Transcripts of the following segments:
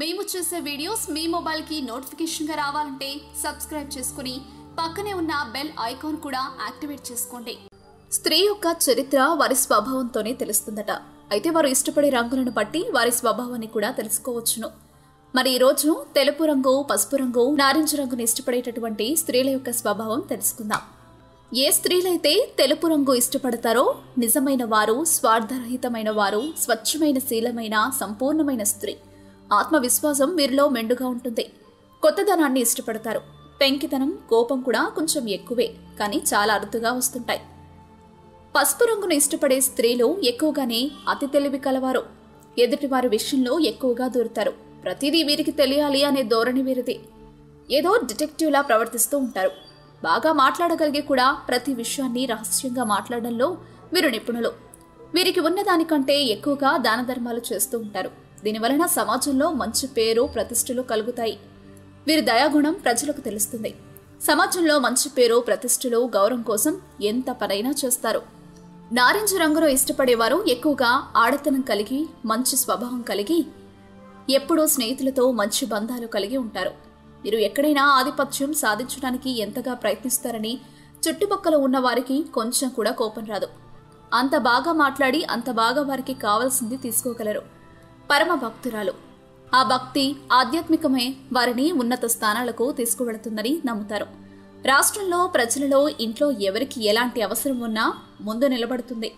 మేము చేసే వీడియోస్ మీ మొబైల్కి నోటిఫికేషన్గా రావాలంటే సబ్స్క్రైబ్ చేసుకుని పక్కనే ఉన్న బెల్ ఐకాన్ కూడా యాక్టివేట్ చేసుకోండి. స్త్రీ యొక్క చరిత్ర వారి స్వభావంతోనే తెలుస్తుందట. అయితే వారు ఇష్టపడే రంగులను బట్టి వారి స్వభావాన్ని కూడా తెలుసుకోవచ్చును. మరి ఈరోజు తెలుపు రంగు పసుపు రంగు నారింజ రంగును ఇష్టపడేటటువంటి స్త్రీల యొక్క స్వభావం తెలుసుకుందాం. ఏ స్త్రీలైతే తెలుపు రంగు ఇష్టపడతారో నిజమైన వారు స్వార్థరహితమైన వారు స్వచ్ఛమైన శీలమైన సంపూర్ణమైన స్త్రీ. ఆత్మవిశ్వాసం వీరిలో మెండుగా ఉంటుంది. కొత్తదనాన్ని ఇష్టపడతారు. పెంకితనం కోపం కూడా కొంచెం ఎక్కువే కానీ చాలా అరుదుగా వస్తుంటాయి. పసుపు రంగును ఇష్టపడే స్త్రీలు ఎక్కువగానే అతి తెలివి కలవారు. ఎదుటివారి విషయంలో ఎక్కువగా దూరుతారు. ప్రతిదీ వీరికి తెలియాలి అనే ధోరణి వీరిది. ఏదో డిటెక్టివ్లా ప్రవర్తిస్తూ ఉంటారు. బాగా మాట్లాడగలిగి కూడా ప్రతి విషయాన్ని రహస్యంగా మాట్లాడడంలో వీరు నిపుణులు. వీరికి ఉన్నదానికంటే ఎక్కువగా దాన ధర్మాలు చేస్తూ ఉంటారు. దీనివలన సమాజంలో మంచి పేరు ప్రతిష్టలు కలుగుతాయి. వీరి దయాగుణం ప్రజలకు తెలుస్తుంది. సమాజంలో మంచి పేరు ప్రతిష్టలు గౌరవం కోసం ఎంత పనైనా చేస్తారు. నారింజ రంగును ఇష్టపడేవారు ఎక్కువగా ఆడతనం కలిగి మంచి స్వభావం కలిగి ఎప్పుడూ స్నేహితులతో మంచి బంధాలు కలిగి ఉంటారు. మీరు ఎక్కడైనా ఆధిపత్యం సాధించడానికి ఎంతగా ప్రయత్నిస్తారని చుట్టుపక్కల ఉన్న వారికి కొంచెం కూడా కోపం రాదు. అంత బాగా మాట్లాడి అంత బాగా వారికి కావాల్సింది తీసుకోగలరు. పరమ భక్తురాలు. ఆ భక్తి ఆధ్యాత్మికమే వారిని ఉన్నత స్థానాలకు తీసుకువెళుతుందని నమ్ముతారు. రాష్ట్రంలో ప్రజలలో ఇంట్లో ఎవరికి ఎలాంటి అవసరం ఉన్నా ముందు నిలబడుతుంది.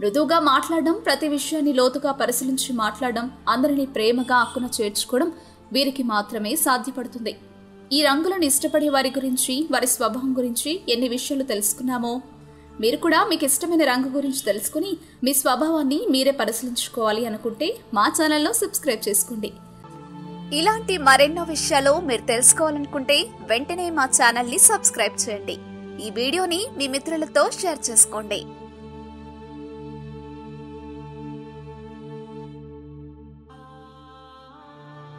మృదువుగా మాట్లాడడం ప్రతి విషయాన్ని లోతుగా పరిశీలించి మాట్లాడడం అందరినీ ప్రేమగా అక్కున చేర్చుకోవడం వీరికి మాత్రమే సాధ్యపడుతుంది. ఈ రంగులను ఇష్టపడే వారి గురించి వారి స్వభావం గురించి ఎన్ని విషయాలు తెలుసుకున్నామో మీరు కూడా మీకు ఇష్టమైన రంగు గురించి తెలుసుకుని మీ స్వభావాన్ని మీరే పరిశీలించుకోవాలి అనుకుంటే మా ఛానల్లో సబ్స్క్రైబ్ చేసుకోండి. ఇలాంటి మరెన్నో విషయాలు మీరు తెలుసుకోవాలనుకుంటే వెంటనే మా ఛానల్ని సబ్స్క్రైబ్ చేయండి. ఈ వీడియోని మీ మిత్రులతో షేర్ చేసుకోండి.